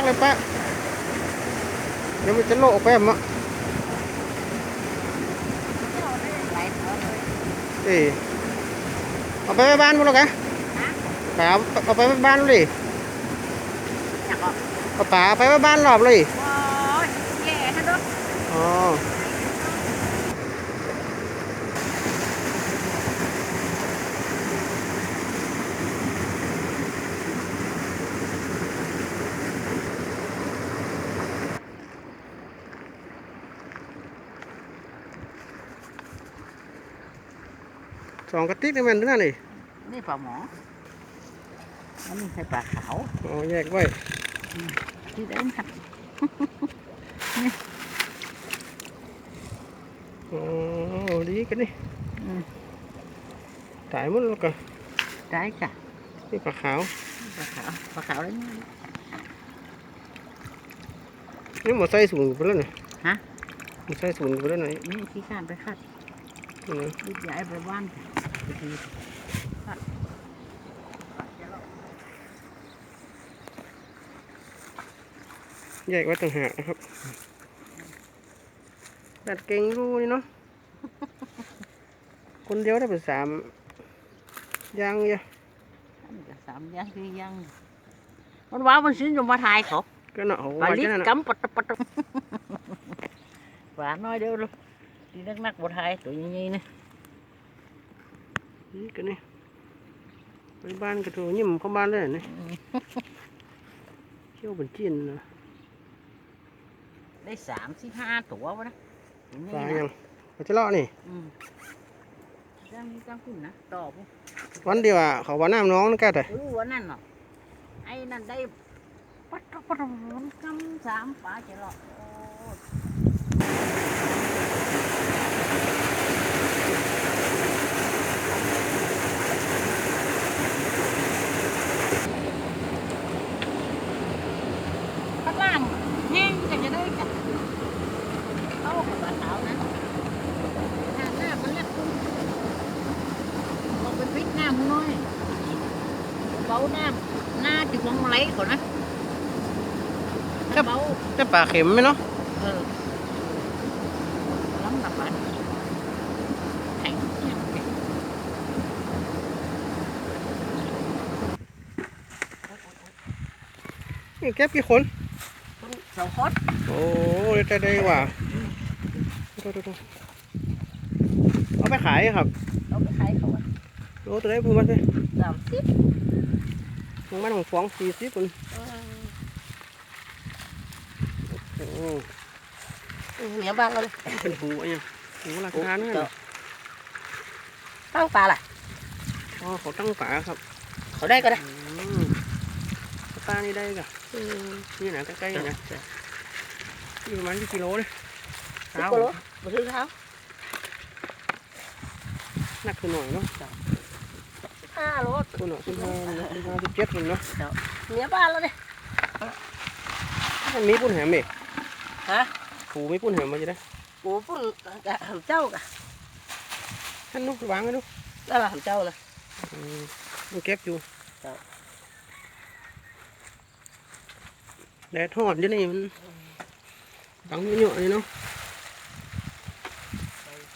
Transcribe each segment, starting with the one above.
กเลยป้าเดี๋ยวมันจะโลกไปมั้งเอ้ยเอาไปไว้บ้านมั้งหรอกะป่าเอาเอาไปไว้บ้านเลยเอาป่าเอาไปไว้บ้านรอบเลยอ๋อ สองกระติกนี่มันนั่นนี่นี่ปลาหมออันนี้ใช่ปลาขาวอ๋อแยกไว้ที่เดิมค่ะอ๋อดีกันนี่อืมตายหมดแล้วก็ได้ค่ะนี่ปลาขาวปลาขาวปลาขาวแล้วนี่นี่หมดใส่สูงไปแล้วนี่ฮะหมดใส่สูงไปแล้วนี่นี่ที่ข้ามไปคัดอืมรีบย้ายไปบ้านค่ะ ไปทีคัดแยกไว้ต่างหากนะครับดัดเก่งรู้นี่เนาะ คนเดียวได้เป็นสามอยางเยอะอันนี้ก็สามย่างสี่ย่างมันว่ามันสิ้นอยู่มาทายเขาก็เนาะโอ้ปลาว่าลิจะดนั่นน่ะกำปัดปัดปลาน้อยเดียวเลยที่นักนักๆบทายตัวใหญ่ๆนี่ นี่กันนี่ไปบ้านกระโถยิ้มเข้าบ้านเลยนี่อืมเที่ยวเป็นจีนนะได้สามสิบห้าตัววะนะตัวใหปลาญ่ยันะงไปจะเลาะนี่อืมจ้างนี้จ้างคุณนะต่อปุ๊วันเดียวอะเขาว่าน้ำน้องนั่นก็แต่เออวันนั้นเนาะไอ้นั่นได้ปัดปัดปัดกำสามปลาเจาะโอ้ข้างล่างแห้งก็จะได้กันเอาของปลาขาวนะทางหน้ามันเล็กคุณลองไปพลิกห น้ามึงหน่อยเบาหน้าหน้าจุกลงมาไหลก่อนนะถ้าเบาแต่ปลาเข็มไหมเนาะเออล้ำกับมันแข็งแข็งแข็งนี่เก็บกี่คนสองคนโอ้ได้ได้ว่ะโทษโทษโทษเอาไปขายครับ เอาไปขายเขา อะโอ้ตัวได้พูดมาสิสามสิบของมันของฟองสี่สิบคนเออโอ้เหนียวบ้านเราเลยเป็นหูอะไรเนี่ยหูราคาเนี่ยตั้งปลาล่ะอ๋อเขาตั้งฝาครับ เขาได้ก็ได้อืมปลานี่ได้กะนี่นะใกล้ๆนะนี่ประมาณกี่กิโลเลยสิบกิโลมาซื้อเท้าหนักขึ้นหน่อยเนาะ ห้าโลคุณเนาะคุณห้าเนาะคุณห้าสิบเจ็ดคนเนาะเหนียวบ้านเราเลยมันมีปุ้นแหมเอกฮะผูมีปุ้นแหมมาจะได้กูปุ่นกะหำเจ้ากะท่านนุ๊กวางไว้นุ๊กแล้วมาหำเจ้าเลยอืมมันเก็บอยู่ครับแดดทอดเดี๋ยวนี้มันตังเยอะเลยเนาะ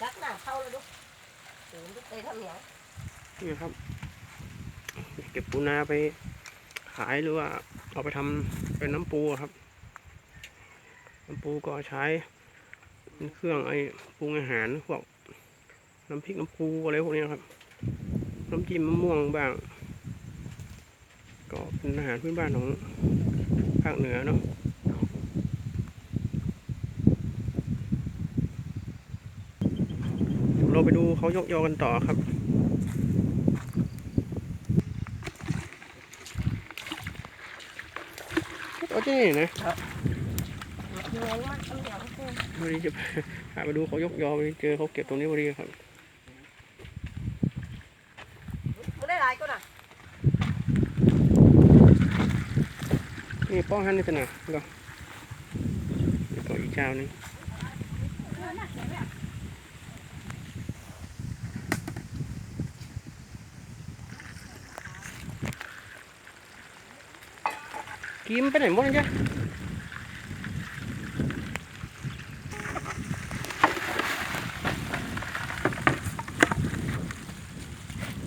จักหน้าเข้าเลยลูกถึงจะไปทำเหนียวนี่ครับ เก็บปูนาไปขายหรือว่าเอาไปทำเป็นน้ำปูครับ น้ำปูก็ใช้เป็นเครื่องไอ้ปรุงอาหารพวกน้ำพริกน้ำปูอะไรพวกนี้ครับ น้ำจิ้มมะม่วงบ้าง ก็เป็นอาหารพื้นบ้านของภาคเหนือเนาะเดี๋ยวเราไปดูเขายกยอกันต่อครับ โอ้ที่นี่นะเหนียวมากเหนียวกูพอดีจะพาไปดูเขายกยอไปเจอเขาเก็บตรงนี้พอดีครับไม่ได้หลายก็น่ะนี่ป้องหันนี่สนะก็อีกเจ้านึง กีกี้มันไปไหนหมดเลยจ้ะ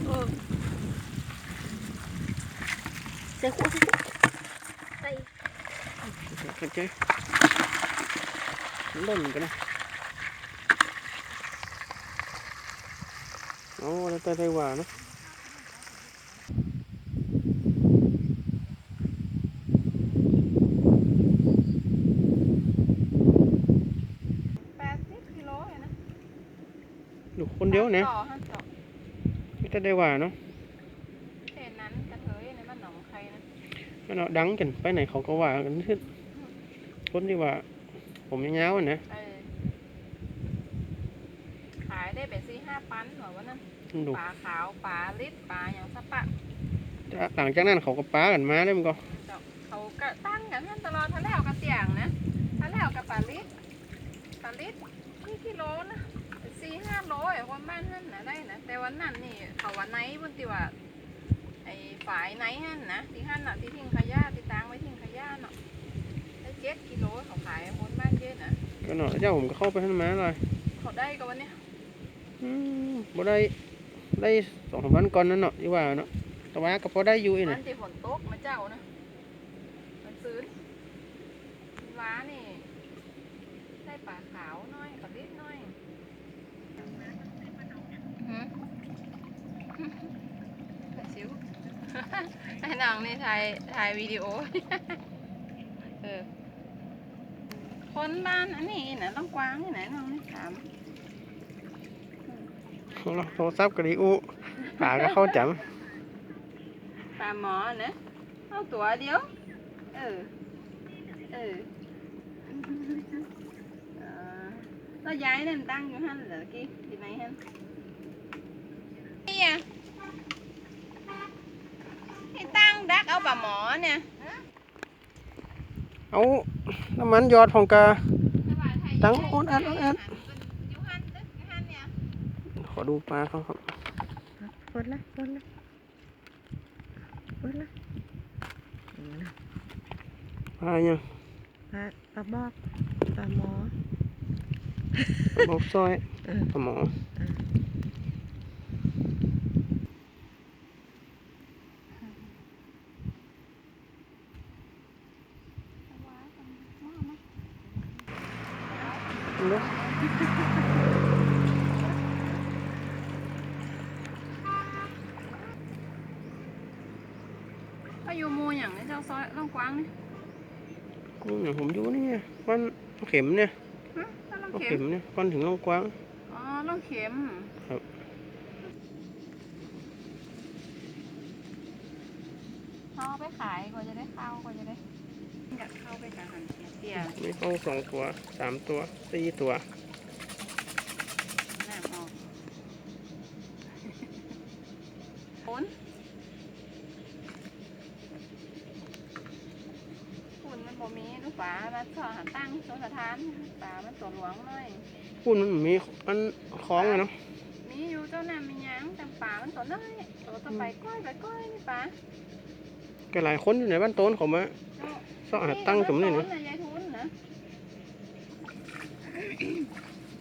เออใส่ขวดใส่โอเคเล่นกันนะโอ้แล้วแต่ไทยหวานเนอะ แปดสิบกิโลเลยนะ อยู่คนเดียวเนี่ยต่อห้าต่อไม่แต่ได้หวานเนาะเศษนั้นกระเทยในบ้านหนองใครนะมันเอาดังกันไปไหนเขาก็ว่ากันขึ้นคนที่ว่า ผมยาวๆอะนะเออขายได้แบบสี่ห้าปันหรอวะนั่นดูปลาขาวปลาลิดปลาอย่างสะปะหลังจากนั้นเขาก็ป้ากันมาเลยมันก็เจ้าเขาก็ตั้งกันนั่นตลอดทะแล้วกระเตียงนะทะแล้วกับปลาลิดปลาลิดนี่กิโลนะ สี่ห้าโลไอ้คนบ้านนั่นนะได้นะแต่วันนั้นนี่เขาวันไหนบนติว่าไอ้ฝ่ายไหนฮั่นนะที่ฮั่นน่ะที่ทิ้งขยะที่ตั้งไว้ทิ้งขยะเนาะได้เจ็ดกิโลเขาขายคนบ้านเยอะนะก็เนาะเจ้าผมก็เข้าไปให้มันมาเลยเขาได้กับวันเนี้ยอืมบ่ได้ได้สองสามวันก่อนนั่นเนาะที่ว่าเนาะแต่ว่าก็พอได้อยู่อีมันะนที่ฝนตกมาเจ้านะมันซื้อว้านี่ได้ปลาขาวน้อยกับลิดน้อยหืมชิว ไอ้นางนี่ถ่ายถ่ายวิดีโอ เออ คนบ้านอันนี้นะต้องกวางที่ไหนน้องนี่ถามเราโทรศัพท์ก็ดีอู้ป่าก็เข้าจปลาหมอนะเอาตัวเดียวเออเออ เออแล้วย้ายนั่นตั้งอยู่หันเหรอกี้ที่ไหนหันนี่อะที่ตั้ง ดักเอาปลาหมอเนี่ยำเอาน้ำมันหยอดของกาตั้งโอนอัดโอนอัดอยู่หันตึกอยู่หันเนี่ยขอดูปลาเขาครับเปิดเลยเปิดเลยเปิดเลยปลายังปลาปลาบอกปลาหมอปลาบอกซอยเออปลาหมอ เนาะ ก็อยู่หมูอย่างนี้เจ้าซอยต้องกว้างนี่กูอย่างผมอยู่นี่ไงก้อนเข็มเนี่ยฮะแล้วต้องก้อนเข็เข็มมเนี่ยก้อนถึงลงกว้าง อ๋อต้องเข็มครับ เขาเอาไปขายก็จะได้เข้าก็จะได้อยากเข้าไปกับหันเตี้ยมีเข้าสองตัวสามตัวสี่ตัวน้ำออกฝนฝุ่นมันบ่มี ลูกป่ามาสอหาตั้งสวนสถานป่ามันตัวหลวงหน่อยพูดมันมีมันคล้องเลยเนาะมีอยู่เจ้าน้ำมีหยังแต่ป่ามันตัวน้อยตัวต่อไปก้อยไปก้อยนี่ป่าก็หลายคนอยู่ในบ้านโต้นเขามาเจ้าสอหาตั้งสมนี่นี่เนาะยายทุนนะ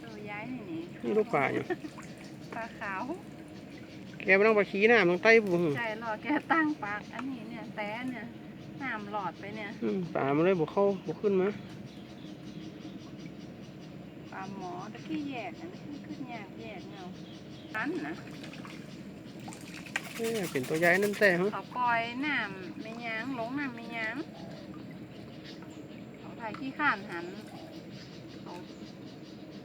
เออยายนี่นี่นี่ลูกป่าอยู่ปลาขาวแกไม่ต้องไปขี้หน้ามันใต้บุ้งใจหลอดแกตั้งปากอันนี้เนี่ยแต่เนี่ย น้ำหลอดไปเนี่ยอืมป่ามันเลยบุกเข้าบุกขึ้นมาปลาหมอตะกี้แยกอันนี้ขึ้นแยกแยกเงาอันนะเอ้ยเป็นตัวใหญ่นั่นแต่ฮะเขาปล่อยน้ำไม่ยั้งลงน้ำไม่ยั้งเขาถ่ายขี้ข้านหันเขา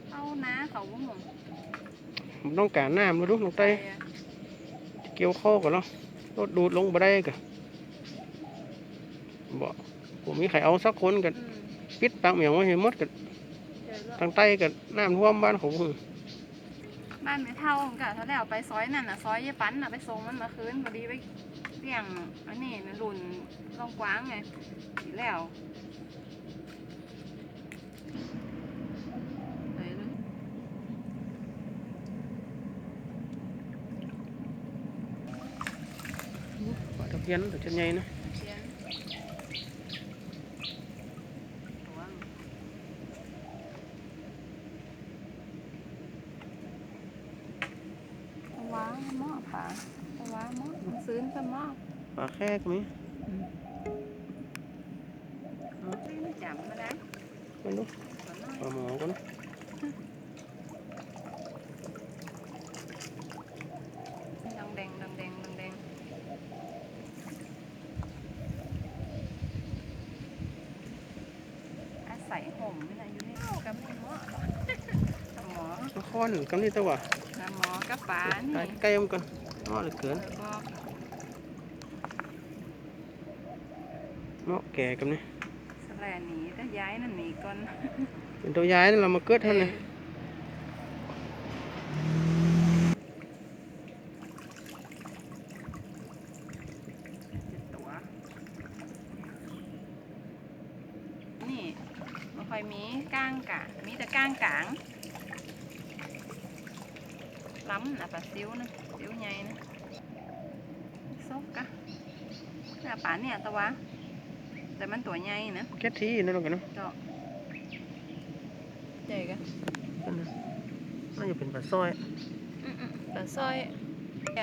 เข้านะเขาบุ้งผมต้องการน้ำรู้ดูลงไปใต้อะเกี่ยวข้อก่อนเนาะรถดูดลงบ่ได้กะ บอกผมมีใครเอาสักคนกันอืมปิดปากเหมียงไว้ให้หมดกันเจอแล้วทางใต้กันน้ำท่วมบ้านเขาพุ่งบ้านไม่เท่ามันกะถ้าแล้วไปซอยนั่นน่ะซอยเยปันน่ะไปส่งมันมาคืนพอดีไปเลี้ยงอันนี้นะรุ่นลองกว้างไงดีแล้วไปเลยปลาตะเพียนตัวจะใหญ่นะ เชียน หม้อปลาแต่ว่าหม้อมันซื้อก็หม้อ ปลาแค่ก็มีซื้อไม่จำมาได้ไม่รู้ตัวน้อยปลาหมอก็นะดังแดงดังแดงดังแดงอาศัยห่มนี่นะอยู่ในเอากับมีหม้อหรอกกับหมอมาข้อหนึ่งกำนี่ตัววะกับหมอกับปลานี่ใส่ใกล้มันก่อนเหมาะเหลือเกิน แล้วก็ เหมาะแก่กันนี่สแลหนีถ้าย้ายนั่นหนีก่อนเป็นตัวย้ายนี่เรามาเกิดเท่านั้นเจ็ดตัวนี่ไม่ค่อยมีก้างกะมีแต่ก้างกลางล้ำนะปลาซิวนะซิวใหญ่นะซกกะหน้าป่าเนี่ยตะวะ แต่มันตัวใหญ่นะแค่ทีนั่นแล้วกันเนาะเจาะใหญ่กะนั่นน่ะน่าจะเป็นปลาสร้อยอืมๆปลาสร้อยแก